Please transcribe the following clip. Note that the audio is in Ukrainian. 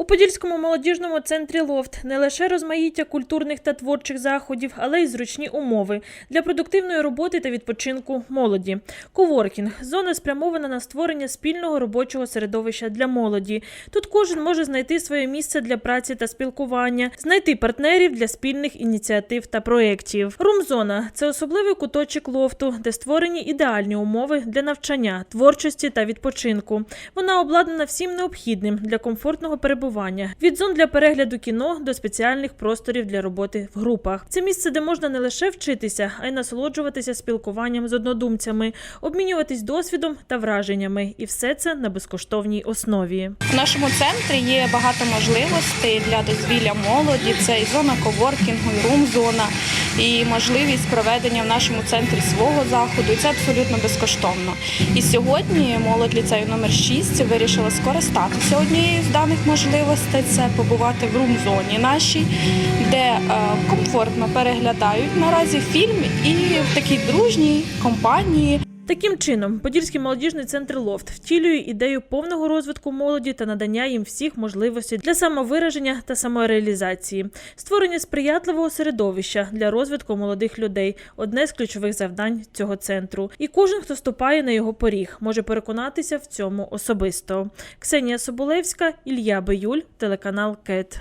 У Подільському молодіжному центрі Лофт не лише розмаїття культурних та творчих заходів, але й зручні умови для продуктивної роботи та відпочинку молоді. Коворкінг зона спрямована на створення спільного робочого середовища для молоді. Тут кожен може знайти своє місце для праці та спілкування, знайти партнерів для спільних ініціатив та проєктів. Румзона це особливий куточок лофту, де створені ідеальні умови для навчання, творчості та відпочинку. Вона обладнана всім необхідним для комфортного перебування від зон для перегляду кіно до спеціальних просторів для роботи в групах. Це місце, де можна не лише вчитися, а й насолоджуватися спілкуванням з однодумцями, обмінюватись досвідом та враженнями, і все це на безкоштовній основі. В нашому центрі є багато можливостей для дозвілля молоді. Це і зона коворкінгу, і рум-зона, і можливість проведення в нашому центрі свого заходу. І це абсолютно безкоштовно. І сьогодні молодь ліцею номер 6 вирішила скористатися однією з даних можливостей. Це побувати в рум-зоні нашій, де е, комфортно переглядають наразі фільм і в такій дружній компанії. Таким чином, Подільський молодіжний центр Лофт втілює ідею повного розвитку молоді та надання їм всіх можливостей для самовираження та самореалізації, створення сприятливого середовища для розвитку молодих людей одне з ключових завдань цього центру. І кожен, хто ступає на його поріг, може переконатися в цьому особисто. Ксенія Соболевська, Ілля Биюль, телеканал КЕТ.